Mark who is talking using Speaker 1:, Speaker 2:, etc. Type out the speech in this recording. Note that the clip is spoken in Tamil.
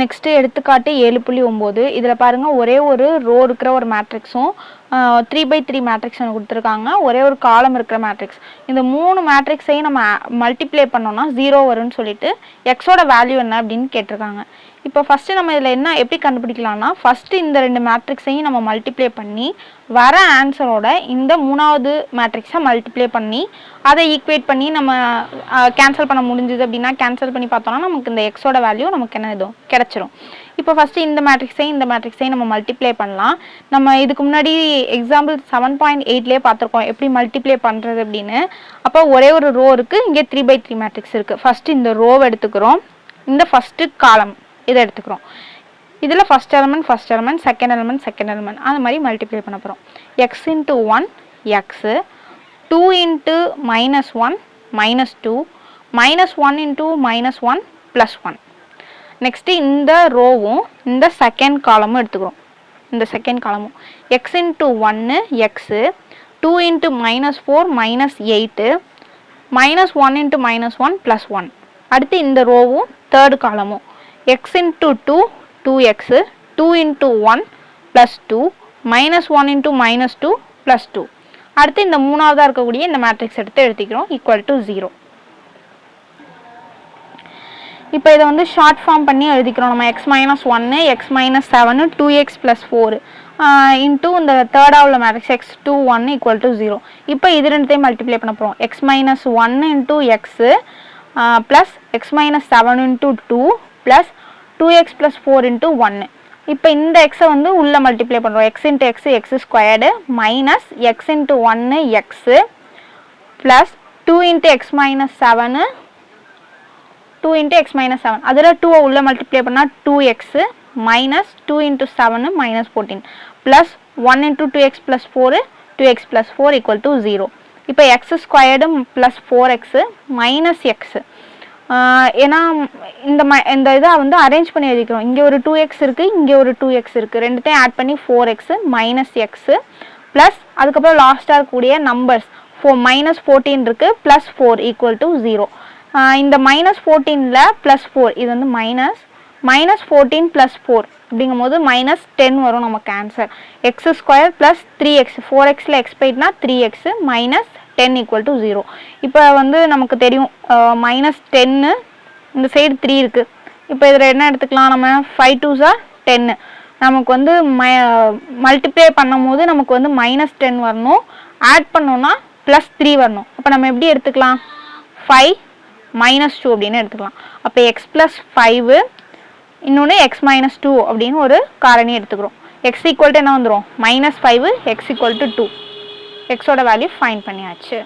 Speaker 1: நெக்ஸ்ட்டு எடுத்துக்காட்டு ஏழு புள்ளி ஒம்பது. இதில் பாருங்கள் ஒரே ஒரு ரோ இருக்கிற ஒரு மேட்ரிக்ஸும் த்ரீ பை த்ரீ மேட்ரிக்ஸ் ஒன்று கொடுத்துருக்காங்க. ஒரே ஒரு காலம் இருக்கிற மேட்ரிக்ஸ் இந்த மூணு மேட்ரிக்ஸையும் நம்ம மல்டிப்ளை பண்ணோம்னா ஜீரோ வரும்னு சொல்லிட்டு எக்ஸோட வேல்யூ என்ன அப்படின்னு கேட்டிருக்காங்க. இப்போ ஃபஸ்ட்டு நம்ம இதில் என்ன எப்படி கண்டுபிடிக்கலாம்னா ஃபஸ்ட்டு இந்த ரெண்டு மேட்ரிக்ஸையும் நம்ம மல்டிப்ளை பண்ணி வர ஆன்சரோட இந்த மூணாவது மேட்ரிக்ஸை மல்டிப்ளை பண்ணி அதை ஈக்குவேட் பண்ணி நம்ம கேன்சல் பண்ண முடிஞ்சுது அப்படின்னா கேன்சல் பண்ணி பார்த்தோம்னா நமக்கு இந்த எக்ஸோட வேல்யூ நமக்கு என்ன இதுவும் கிடச்சிரும். இப்போ ஃபஸ்ட்டு இந்த மேட்ரிக்ஸையும் இந்த மேட்ரிக்ஸையும் நம்ம மல்டிப்ளை பண்ணலாம். நம்ம இதுக்கு முன்னாடி எக்ஸாம்பிள் செவன் பாயிண்ட் எயிட்லேயே பார்த்துருக்கோம் எப்படி மல்டிப்ளை பண்ணுறது அப்படின்னு. அப்போ ஒரே ஒரு ரோ இருக்குது இங்கே த்ரீ பை த்ரீ மேட்ரிக்ஸ் இருக்குது ஃபஸ்ட்டு இந்த ரோவை எடுத்துக்கிறோம். இந்த ஃபஸ்ட்டு காலம் இதை எடுத்துக்கிறோம். இதில் first element first element second element second element அந்த மாதிரி மல்டிப்ளை பண்ண போகிறோம் x into one x two into minus one minus two minus one into minus one plus one next இந்த ரோவும் இந்த செகண்ட் காலமும் எடுத்துக்கிறோம். இந்த செகண்ட் காலமும் எக்ஸ் இன்ட்டு ஒன்று x two into minus four minus eight minus one into minus one plus one அடுத்து இந்த ரோவும் தேர்டு காலமும் x into two two x two into one plus two minus one into minus two plus two அடுத்து இந்த மூணாவதாக இருக்கக்கூடிய இந்த மேட்ரிக்ஸ் எடுத்து எழுதிக்கிறோம் ஈக்குவல் டு ஜீரோ இப்போ இதை வந்து ஷார்ட் ஃபார்ம் பண்ணி எழுதிக்கிறோம். நம்ம எக்ஸ் மைனஸ் ஒன்று x minus seven two x plus four into இந்த தேர்டாக உள்ள matrix x two one equal to zero இப்போ இது ரெண்டுத்தையும் மல்டிப்ளை பண்ண போகிறோம் x minus one into x plus x minus seven into two plus two x plus four into ஒன்று இப்போ இந்த எக்ஸை வந்து உள்ளே மல்டிப்ளை பண்ணுறோம் x into x x squared minus x into ஒன்று x plus two into x minus seven two into x minus seven அதில் டூவை உள்ளே மல்டிப்ளை பண்ணால் two x minus two into seven minus fourteen plus one into two x plus four two x plus four equal to zero இப்போ x squared plus four x minus x ஏன்னா இந்த ம இந்த இதை வந்து அரேஞ்ச் பண்ணி எழுதிக்கிறோம். இங்கே ஒரு டூ எக்ஸ் இருக்குது இங்கே ஒரு டூ எக்ஸ் இருக்குது ரெண்டுத்தையும் ஆட் பண்ணி four x minus x plus அதுக்கப்புறம் லாஸ்ட்டாக இருக்கக்கூடிய நம்பர்ஸ் ஃபோ மைனஸ் ஃபோர்டீன் இருக்குது plus four equal to zero இந்த மைனஸ் ஃபோர்டீனில் ப்ளஸ் ஃபோர் இது வந்து minus minus fourteen plus four அப்படிங்கும் போது மைனஸ் டென் வரும் நமக்கு answer x square plus three x four எக்ஸில் x போயிட்னா three x minus ten equal to zero இப்போ வந்து நமக்கு தெரியும் மைனஸ் டென்னு இந்த சைடு த்ரீ இருக்குது இப்போ இதில் என்ன எடுத்துக்கலாம் நம்ம? ஃபைவ் டூஸா டென்னு நமக்கு வந்து ம மல்டிப்ளை பண்ணும் போது நமக்கு வந்து மைனஸ் டென் வரணும். ஆட் பண்ணோன்னா ப்ளஸ் த்ரீ வரணும். அப்போ நம்ம எப்படி எடுத்துக்கலாம்? ஃபைவ் மைனஸ் டூ அப்படின்னு எடுத்துக்கலாம். அப்போ எக்ஸ் ப்ளஸ் ஃபைவு இன்னொன்று எக்ஸ் மைனஸ் டூ அப்படின்னு ஒரு காரணி எடுத்துக்கிறோம். எக்ஸ் ஈக்குவல் டு என்ன வந்துடும் minus five x equal to two எக்ஸோட வேல்யூ ஃபைன் பண்ணியாச்சு.